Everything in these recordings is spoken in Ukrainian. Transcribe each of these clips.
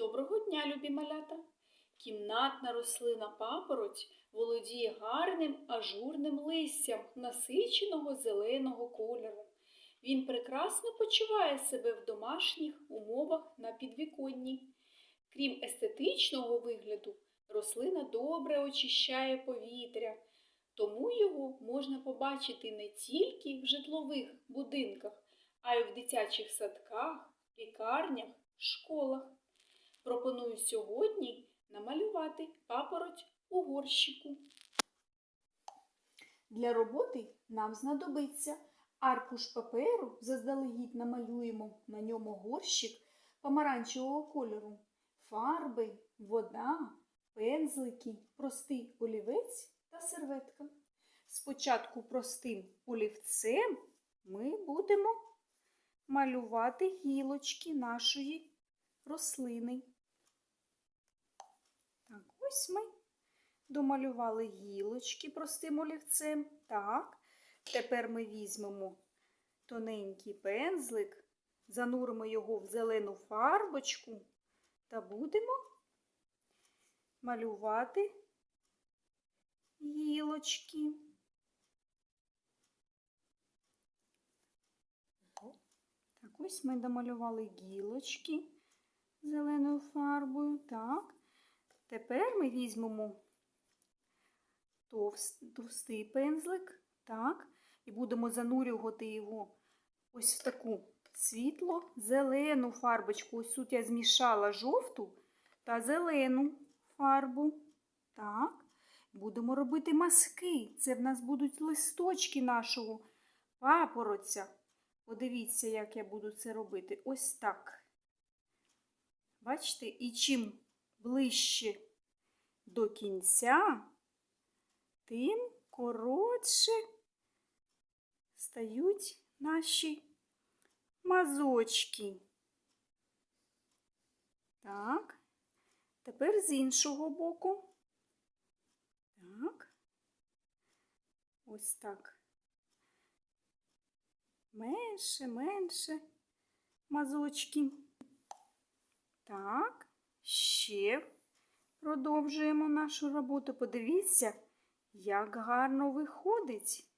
Доброго дня, любі малята! Кімнатна рослина папороть володіє гарним ажурним листям насиченого зеленого кольору. Він прекрасно почуває себе в домашніх умовах на підвіконні. Крім естетичного вигляду, рослина добре очищає повітря, тому його можна побачити не тільки в житлових будинках, а й в дитячих садках, лікарнях, школах. Пропоную сьогодні намалювати папороть у горщику. Для роботи нам знадобиться аркуш паперу, заздалегідь намалюємо на ньому горщик помаранчевого кольору, фарби, вода, пензлики, простий олівець та серветка. Спочатку простим олівцем ми будемо малювати гілочки нашої рослини. Ось ми домалювали гілочки простим олівцем. Так, тепер ми візьмемо тоненький пензлик, зануримо його в зелену фарбочку та будемо малювати гілочки. Так, ось ми домалювали гілочки зеленою фарбою. Так. Тепер ми візьмемо товстий пензлик, так, і будемо занурювати його ось в таку світло-зелену фарбочку. Ось тут я змішала жовту та зелену фарбу. Так. Будемо робити маски. Це в нас будуть листочки нашого папороця. Подивіться, як я буду це робити. Ось так. Бачите, і чим ближче до кінця, тим коротше стають наші мазочки. Так, тепер з іншого боку. Так, ось так. Менше, менше мазочки. Так, ще продовжуємо нашу роботу. Подивіться, як гарно виходить.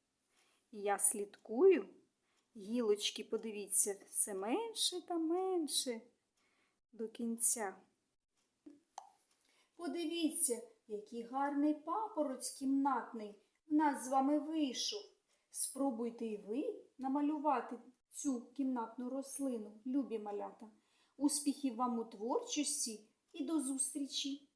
Я слідкую. Гілочки, подивіться, все менше та менше до кінця. Подивіться, який гарний папороць кімнатний в нас з вами вийшов. Спробуйте і ви намалювати цю кімнатну рослину, любі малята. Успіхів вам у творчості і до зустрічі!